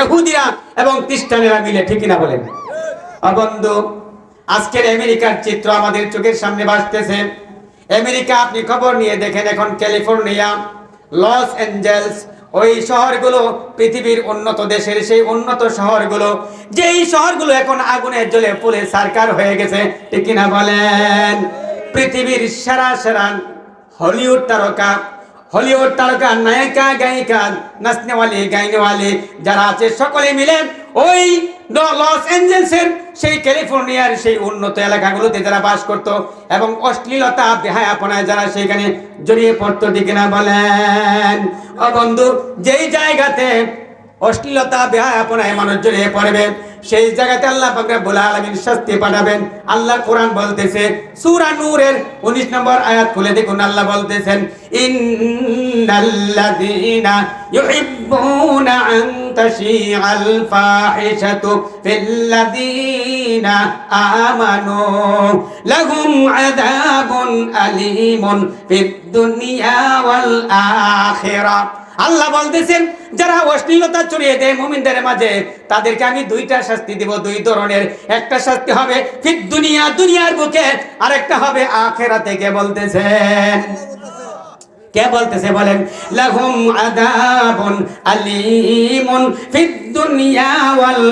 ইহুদিরা এবং খ্রিস্টানেরা মিলে, ঠিক না বলেন? বন্ধু, আজকের আমেরিকার চিত্র আমাদের চোখের সামনে ভাসতেছে। আমেরিকা, আপনি খবর নিয়ে দেখেন এখন ক্যালিফোর্নিয়া, লস অ্যাঞ্জেলস, ওই শহরগুলো পৃথিবীর উন্নত দেশের সেই উন্নত শহরগুলো, যেই শহরগুলো এখন আগুনের জ্বলে পুলে সারকার হয়ে গেছে, ঠিক কিনা বলেন? পৃথিবীর সেরা সেরা হলিউড তারকা হলিউড তারকা, নায়িকা, গায়িকা, নাচনেওয়ালি, গাইনেওয়ালি যারা আছে, সকলে মিলে ওই লস অ্যাঞ্জেলসের সেই ক্যালিফোর্নিয়ার সেই উন্নত এলাকাগুলোতে যারা বাস করত এবং অশ্লীলতা দেহায় বেহায়াপনায় যারা সেখানে জড়িয়ে পড়তো ঠিক না বলেন, ও বন্ধু, যেই জায়গাতে অশ্লীলতা, বেহায়াপনায় মানুষ জড়িয়ে পড়বে সেই জায়গাতে আল্লাহ পাক রব্বুল আলামিন শাস্তি পাঠাবেন। আল্লাহ কোরআন বলতেছে, সূরা নূরের 19 নম্বর আয়াত খুলে দেখুন, আল্লাহ বলতেছেন আল্লাহ বলতেছেন, যারা অশ্লীলতা ছড়িয়ে দেয় মুমিনদের মাঝে, তাদেরকে আমি দুইটা শাস্তি দিব দুই ধরনের। একটা শাস্তি হবে ফির দুনিয়া, দুনিয়ার বুকে। আর একটা হবে আখেরাতে কে বলতেছেন কে বলতেছে বলেন? লাহুম আদাবুন আলিমুন ফিদ দুনিয়া ওয়াল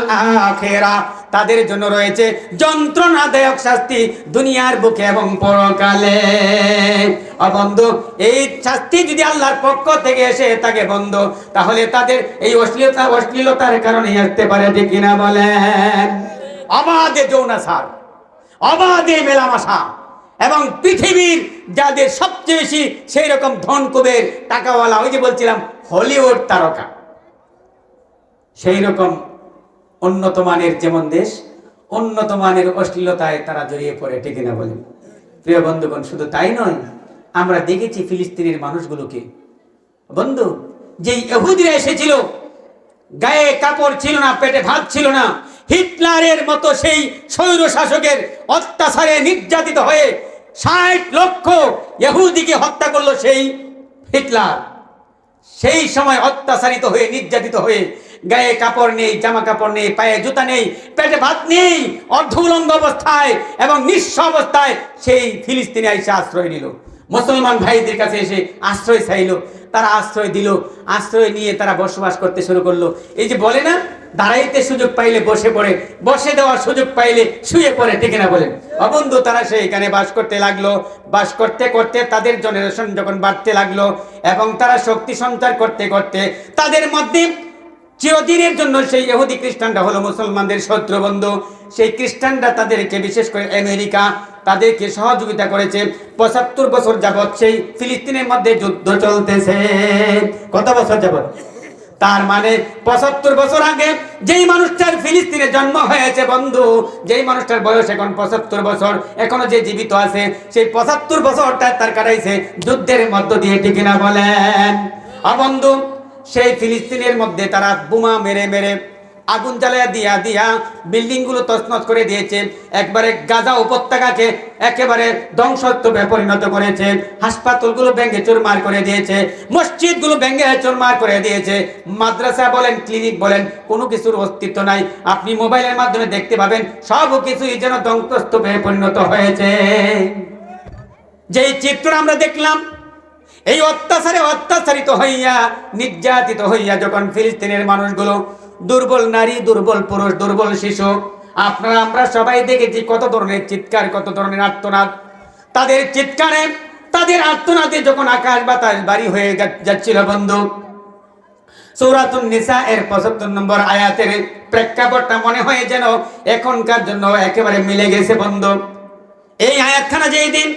আখিরা। তাদের জন্য রয়েছে যন্ত্রণাদায়ক শাস্তি দুনিয়ার বুকে এবং পরকালে। অবন্ধু এই শাস্তি যদি আল্লাহর পক্ষ থেকে এসে থাকে বন্ধ, তাহলে তাদের এই অশ্লীলতা, অশ্লীলতার কারণে আসতে পারে, ঠিক কিনা বলেন? অবাধে যৌনাচার, অবাধে মেলামেশা। এবং পৃথিবীর যাদের সবচেয়ে বেশি সেই রকম ধন কুবের টাকাওয়ালা, ওই যে বলছিলাম, হলিউড তারকা। সেই রকম উন্নত মানের যেমন দেশ, উন্নত মানের অশ্লীলতায় তারা জড়িয়ে পড়ে, ঠিক না বলেন? প্রিয় বন্ধুগণ, শুধু তাই নয়, আমরা দেখেছি ফিলিস্তিনের মানুষগুলোকে। বন্ধু, যেই এহুদিরা এসেছিল, গায়ে কাপড় ছিল না, পেটে ভাত ছিল না, হিটলারের মতো সেই স্বৈর শাসকের অত্যাচারে নির্যাতিত হয়ে ষাট লক্ষ ইহুদিকে হত্যা করল সেই হিটলার। সেই সময় অত্যাচারিত হয়ে, নির্যাতিত হয়ে গায়ে কাপড় নেই, জামা কাপড় নেই, পায়ে জুতা নেই, পেটে ভাত নেই অর্ধ উলঙ্গ অবস্থায় এবং নিঃস্ব অবস্থায় সেই ফিলিস্তিনে এসে আশ্রয় নিল। মুসলমান ভাইদের কাছে এসে আশ্রয় চাইল। তারা আশ্রয় দিল। আশ্রয় নিয়ে তারা বসবাস করতে শুরু করল। এই যে বলে না দাঁড়াইতে সুযোগ পাইলে বসে পড়ে, বসে দেওয়ার সুযোগ পাইলে শুয়ে পড়ে, ঠিক না বলেন? অবন্ধু তারা সেইখানে বাস করতে লাগল, বাস করতে করতে তাদের জেনারেশন যখন বাড়তে লাগল এবং তারা শক্তি সঞ্চার করতে করতে তাদের মধ্যে চিরদিনের জন্য সেই ইহুদি খ্রিস্টানরা হলো মুসলমানদের শত্রু বন্ধু। সেই খ্রিস্টানরা তাদেরকে বিশেষ করে আমেরিকা তাদেরকে সহযোগিতা করেছে। পঁচাত্তর বছর যাবৎ সেই ফিলিস্তিনের মধ্যে যুদ্ধ চলতেছে। কত বছর যাবৎ? তার মানে পঁচাত্তর বছর আগে যেই মানুষটার ফিলিস্তিনে জন্ম হয়েছে, বন্ধু, যেই মানুষটার বয়স এখন পঁচাত্তর বছর, এখনও যে জীবিত আছে, সেই পঁচাত্তর বছরটা তার কাটাইছে যুদ্ধের মধ্য দিয়ে, ঠিক না বলেন? বন্ধু, সেই ফিলিস্তিনের মধ্যে তারা বোমা মেরে মেরে আগুন জ্বালায়া দিয়া দিয়া বিল্ডিংগুলো তছনছ করে দিয়েছে। একবারে গাজা উপত্যকাকে একেবারে ধ্বংসত্বে পরিণত করেছে। হাসপাতালগুলো ভেঙে চুরমার করে দিয়েছে, মসজিদগুলো ভেঙে চুরমার করে দিয়েছে। মাদ্রাসা বলেন, ক্লিনিক বলেন, কোনো কিছুর অস্তিত্ব নাই। আপনি মোবাইলের মাধ্যমে দেখতে পাবেন, সব কিছুই যেন ধ্বংসস্তূপে পরিণত হয়েছে। যেই চিত্র আমরা দেখলাম, এই অত্যাচারে অত্যাচারিত হইয়া, নির্যাতিত হইয়া যখন ফিলিস্তিনের মানুষগুলো দুর্বল নারী, দুর্বল পুরুষ, দুর্বল শিশু। আপনারা, আমরা সবাই দেখেছি কত ধরনের চিৎকার, কত ধরনের আর্তনাদ। তাদের চিৎকারে, তাদের আর্তনাদে যখন আকাশ বাতাস বাড়ি হয়ে যাচ্ছিল বন্ধু। এর নম্বর আয়াতের প্রেক্ষাপটটা মনে হয় যেন এখনকার জন্য একেবারে মিলে গেছে বন্ধু। এই আয়াতখানা যেই দিন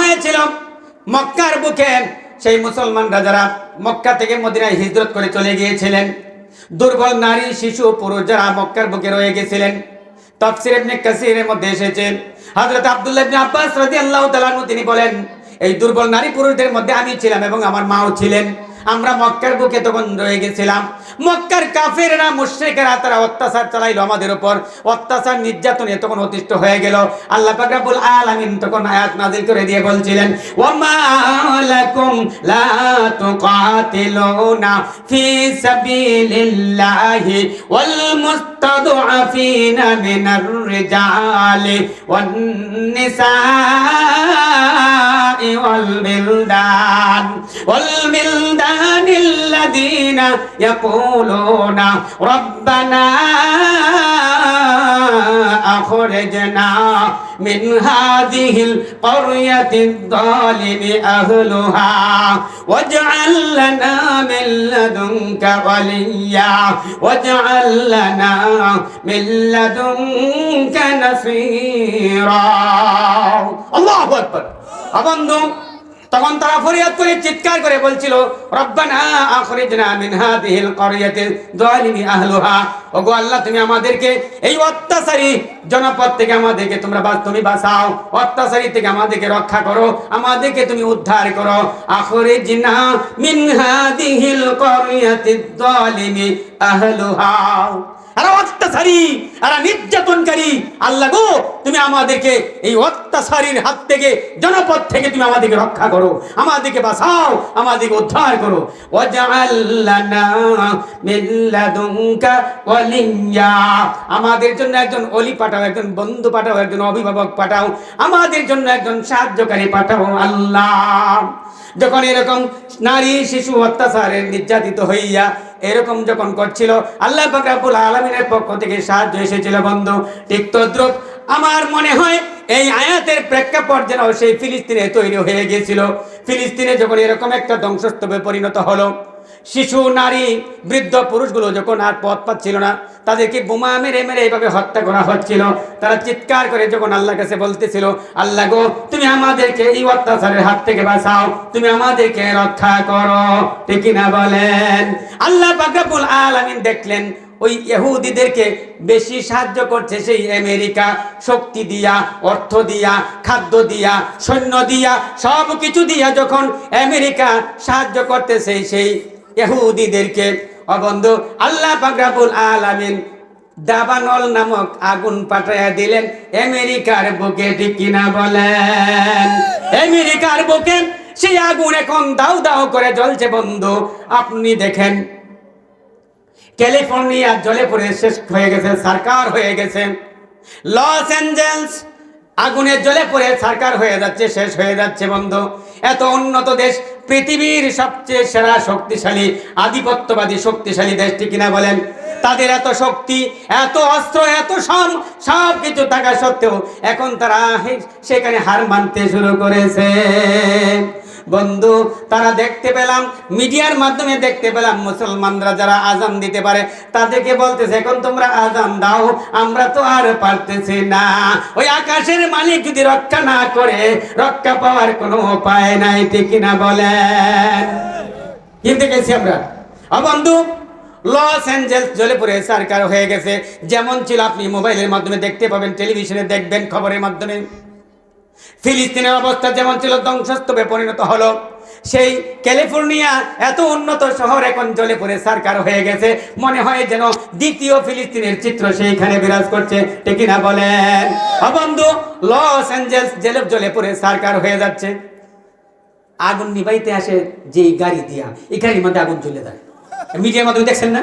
হয়েছিল, মক্কার বুকে সেই মক্কা থেকে মদিনায় হিজরত করে চলে গিয়েছিলেন দুর্বল নারী, শিশু, পুরুষ যারা মক্কার বুকে রয়ে গেছিলেন। তফসির ইবনে কাসিরের মধ্যে এসেছে। হযরত আব্দুল্লাহ ইবনে আব্বাস রাদিয়াল্লাহু তাআলা তিনি বলেন, এই দুর্বল নারী, পুরুষদের মধ্যে আমি ছিলাম এবং আমার মাও ছিলেন। আমরা মক্কার বুকে তখন রয়ে গেছিলাম। মক্কার কাফেররা, মুশ্রিকেরা, তারা অত্যাচার চালাইলো আমাদের উপর। অত্যাচার নির্যাতনে তখন অতিষ্ঠ হয়ে গেল। আল্লাহ পাক রব্বুল আলামিন তখন আয়াত নাযিল করে দিয়ে বলছিলেন, ওয়ামা লাকুম লা তুকাতিলুনা ফি সাবিলিল্লাহি ওয়াল মুস্তাদআফিনা মিনার রিজালি ওয়ান নিসাই والبلدان والبلدان الذين يقولون ربنا أخرجنا من هذه القرية الظالم أهلها. واجعل لنا من لدنك وليا. واجعل لنا من لدنك نصيرا. الله أكبر. অবন্ধু। তখন তারা ফরিয়াদ করে চিৎকার করে বলছিল, রব্বানা আখরিজনা মিন হাদিহিল ক্বরিয়াতি যালিমি আহলুহা। ওগো আল্লাহ, তুমি আমাদেরকে এই অত্যাচারী জনপদ থেকে আমাদেরকে তোমরা তুমি বাঁচাও। অত্যাচারী থেকে আমাদেরকে রক্ষা করো, আমাদেরকে তুমি উদ্ধার করো। আখরিজনা মিন হাদিহিল ক্বরিয়াতি যালিমি আহলুহা। আমাদের জন্য একজন অলি পাঠাও, একজন বন্ধু পাঠাও, একজন অভিভাবক পাঠাও। আমাদের জন্য একজন সাহায্যকারী পাঠাও আল্লাহ। যখন এরকম নারী, শিশু অত্যাচারের নির্যাতিত হইয়া এরকম যখন করছিল, আল্লাহ পাকাবুল আলমিনের পক্ষ থেকে সাহায্য এসেছিল, বন্ধু। ঠিক তদ্রুপ, আমার মনে হয় এই আয়াতের প্রেক্ষাপট যেন সেই ফিলিস্তিনে তৈরি হয়ে গিয়েছিল। ফিলিস্তিনে যখন এরকম একটা ধ্বংসস্তূপে পরিণত হলো শিশু, নারী, বৃদ্ধ পুরুষগুলো যখন আর পথ পাচ্ছিল না, তাদেরকে বোমা মেরে মেরে এইভাবে হত্যা করা হচ্ছিল। তারা চিৎকার করে যখন আল্লাহ কাছে বলতেছিল, আল্লাহ গো, তুমি আমাদেরকে এই অত্যাচারের হাত থেকে বাঁচাও, তুমি আমাদেরকে রক্ষা করো। ঠিক না বলেন? আল্লাহ বাকরাবুল আলামিন দেখলেন, ওই ইহুদিদেরকে বেশি সাহায্য করছে সেই আমেরিকা, শক্তি দিয়া, অর্থ দিয়া, খাদ্য দিয়া, সৈন্য দিয়া সব কিছু দিয়া যখন আমেরিকা সাহায্য করতেছে, সেই ইহুদিদেরকে অবন্ধ আল্লাহ পাকরাবুল আলামিন দাবানল নামক আগুন পাঠাইয়া দিলেন। আমেরিকার বুকে ঠিক কিনা বলেন? আমেরিকার বুকে? সেই আগুন এখন দাও দাও করে জ্বলছে বন্ধু। আপনি দেখেন, ক্যালিফোর্নিয়া জলে পড়ে, শেষ হয়ে গেছে, সরকার হয়ে গেছে। লস অ্যাঞ্জেলস আগুনের জলে পড়ে, সরকার হয়ে যাচ্ছে, শেষ হয়ে যাচ্ছে বন্ধু। এত উন্নত দেশ, পৃথিবীর সবচেয়ে সেরা, শক্তিশালী, আধিপত্যবাদী, শক্তিশালী দেশটি কিনা বলেন? তাদের এত শক্তি, এত অস্ত্র, এত সব সব কিছু থাকা সত্ত্বেও এখন তারা সেখানে হার মানতে শুরু করেছে। বন্ধু, তারা দেখতে পেলাম, মিডিয়ার মাধ্যমে দেখতে পেলাম মুসলমানরা যারা আজান দিতে পারে, তাদেরকে বলতেছে, এখন তোমরা আজান দাও, আমরা তো আর পারতেছি না। ওই আকাশের মালিক যদি রক্ষা না করে, রক্ষা পাওয়ার কোনো উপায় নাই, ঠিক কিনা বলেন? কিনতে গেছি আমরা। বন্ধু, লস অ্যাঞ্জেলস জ্বলে পড়ে, সরকার হয়ে গেছে। যেমন ছিল, আপনি মোবাইলের মাধ্যমে দেখতে পাবেন, টেলিভিশনে দেখবেন, খবরের মাধ্যমে। ফিলিস্তিনের অবস্থা যেমন ছিল ধ্বংসস্তূপে পরিণত হলো, সেই ক্যালিফোর্নিয়া এত উন্নত শহর এখন জ্বলে পড়ে, সরকার হয়ে গেছে। মনে হয় যেন দ্বিতীয় ফিলিস্তিনের চিত্র সেইখানে বিরাজ করছে, ঠিক না বলেন? বন্ধু, লস অ্যাঞ্জেলস জেলে জ্বলে পড়ে, সরকার হয়ে যাচ্ছে। আগুন নিবাইতে আসে যে গাড়ি দিয়া, এই গাড়ির মধ্যে আগুন জ্বলে যায়। মিডিয়ার মাধ্যমে দেখছেন না?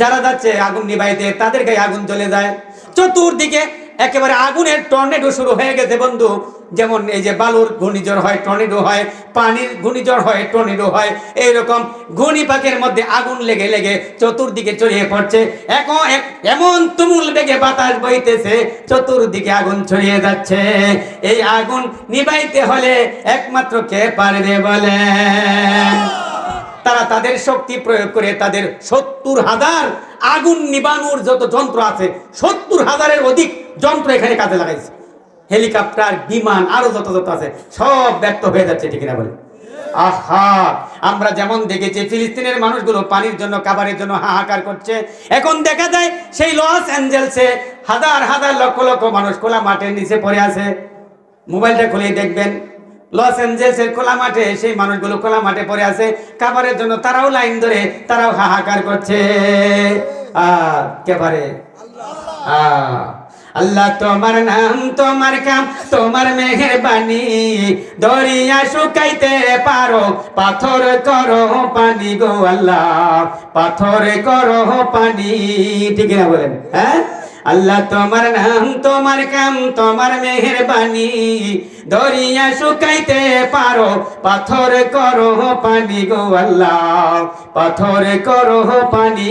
যারা যাচ্ছে আগুন নিবাইতে তাদের গায়ে আগুন জ্বলে যায়। চতুর্দিকে একেবারে আগুনের টর্নেডো শুরু হয়ে গেছে, বন্ধু। যেমন এই যে বালুর ঘূর্ণিঝড় হয়, টর্নেডো হয়, পানির ঘূর্ণিঝড় হয়, টর্নেডো হয়, এইরকম ঘূর্ণিপাকের মধ্যে আগুন লেগে লেগে চতুর্দিকে ছড়িয়ে পড়ছে। এখন এমন তুমুল বেগে বাতাস বইতেছে, চতুর্দিকে আগুন ছড়িয়ে যাচ্ছে। এই আগুন নিবাইতে হলে একমাত্র কে পারবে বলেন তারা তাদের শক্তি প্রয়োগ করে তাদের সত্তর হাজার আগুন নিবানোর যত যন্ত্র আছে, সত্তর হাজারের অধিক যন্ত্র এখানে কাজে লাগাইছে। হেলিকপ্টার বিমান আরও যত যত আছে সব ব্যর্থ হয়ে যাচ্ছে ঠিক না বলে। আহা! আমরা যেমন দেখেছি ফিলিস্তিনের মানুষগুলো পানির জন্য খাবারের জন্য হাহাকার করছে। এখন দেখা যায় সেই লস অ্যাঞ্জেলসে হাজার হাজার লক্ষ লক্ষ মানুষ খোলা মাঠের নিচে পড়ে আছে। মোবাইলটা খুলেই দেখবেন। লস এঞ্জেলসের খোলা মাঠে সেই মানুষগুলো খোলা মাঠে পড়ে আছে। খাবারের জন্য তারাও লাইন ধরে তারাও হাহাকার করছে। আর কে পারে? আহ, আল্লাহ তোমার নাম, তোমার কাম, তোমার মেহরবানি। দরিয়া শুকাইতে পারো, পাথর করো পানি গো আল্লাহ, পাথর করো পানি। ঠিক না বলেন? হ্যাঁ? আল্লাহ তোমার নাম, তোমার কাম, তোমার মেহরবানি। দরিয়া শুকাইতে পারো, পাথর করো পানি গো আল্লাহ, পাথর করো পানি।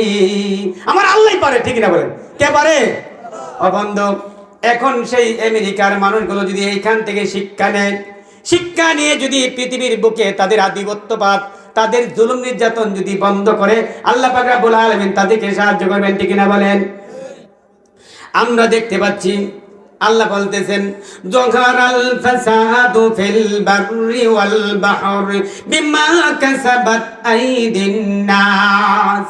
আমার আল্লাহ পারে, ঠিক না বলেন? কে পারে? অবন্ধ এখন সেই আমেরিকার মানুষগুলো যদি এইখান থেকে শিক্ষা নেয়, শিক্ষা নিয়ে যদি পৃথিবীর বুকে তাদের আধিপত্যবাদ, তাদের জুলুম নির্যাতন যদি বন্ধ করে, আল্লাহ পাক রাব্বুল আলামিন তাদেরকে সাহায্য করবেন, ঠিক না বলেন? আমরা দেখতে পাচ্ছি, আল্লাহ বলতেছেন জোহরাল নাস।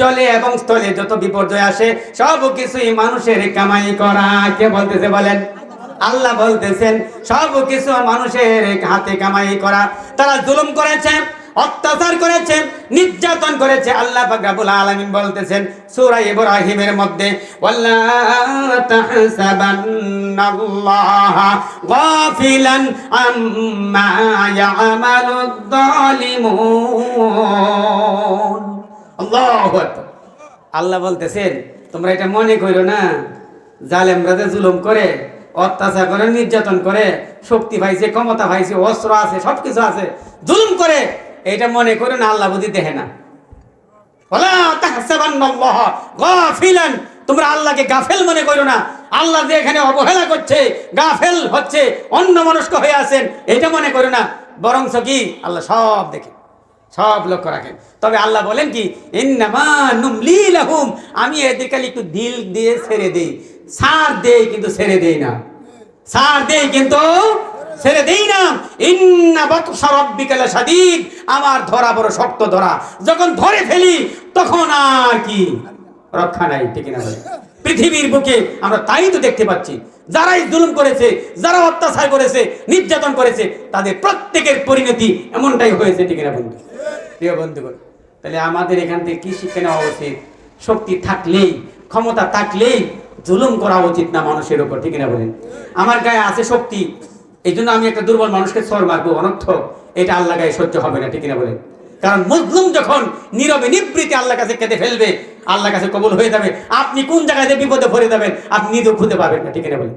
জলে এবং স্থলে যত বিপর্যয় আসে সব কিছুই মানুষের কামাই করা। কে বলতেছে বলেন? আল্লাহ বলতেছেন সব কিছু মানুষের হাতে কামাই করা। তারা জুলুম করেছে, অত্যাচার করেছে, নির্যাতন করেছে। আল্লাহ পাক রব্বুল আলামিন বলতেছেন, সূরা ইব্রাহিমের মধ্যে আম্মা আল্লাহু আল্লাহ বলতেছেন, তোমরা এটা মনে করো না। জালেমরা যে জুলুম করে, অত্যাচার করে, নির্যাতন করে, শক্তি পাইছে, ক্ষমতা পাইছে, অস্ত্র আছে, সবকিছু আছে, জুলুম করে, এটা মনে করো না, আল্লাহ বুদ্ধি দেখে না। তোমরা আল্লাহকে গাফেল মনে করো না। আল্লাহ যে এখানে অবহেলা করছে, গাফেল হচ্ছে অন্য মনস্ক হয়ে আছেন, এটা মনে করো না। বরংস কি? আল্লাহ সব দেখে। সব লক্ষ্য রাখেন। তবে আল্লাহ বলেন কি আমি এদের খালি একটু দিল দিয়ে ছেড়ে দেই। সার দেই কিন্তু ছেড়ে দেই না। সার দেই কিন্তু ছেড়ে দেই না। লাশাদীদ। আমার ধরা বড় শক্ত ধরা। যখন ধরে ফেলি, তখন আর কি? রক্ষা নাই, ঠিক না পৃথিবীর বুকে আমরা তাই তো দেখতে পাচ্ছি। যারাই জুলুম করেছে, যারা অত্যাচার করেছে, নির্যাতন করেছে, তাদের প্রত্যেকের পরিণতি এমনটাই হয়েছে, ঠিক না বন্ধু? প্রিয় বন্ধুগণ, তাহলে আমাদের এখান থেকে কি শিক্ষা নেওয়া উচিত? শক্তি থাকলেই, ক্ষমতা থাকলেই জুলুম করা উচিত না মানুষের উপর, ঠিক না বলেন? আমার গায়ে আছে শক্তি এই জন্য আমি একটা দুর্বল মানুষকে সর মারবো, অনর্থ। এটা আল্লাহ গায়ে সহ্য হবে না, ঠিক না বলেন? কারণ মজলুম যখন নীরবে নিবৃত্তি আল্লাহ কাছে কেঁদে ফেলবে আল্লাহ কাছে কবুল হয়ে যাবে। আপনি কোন জায়গায় বিপদে ভরে যাবেন, আপনি নিজেও খুঁজে পাবেন না, ঠিক না বলেন?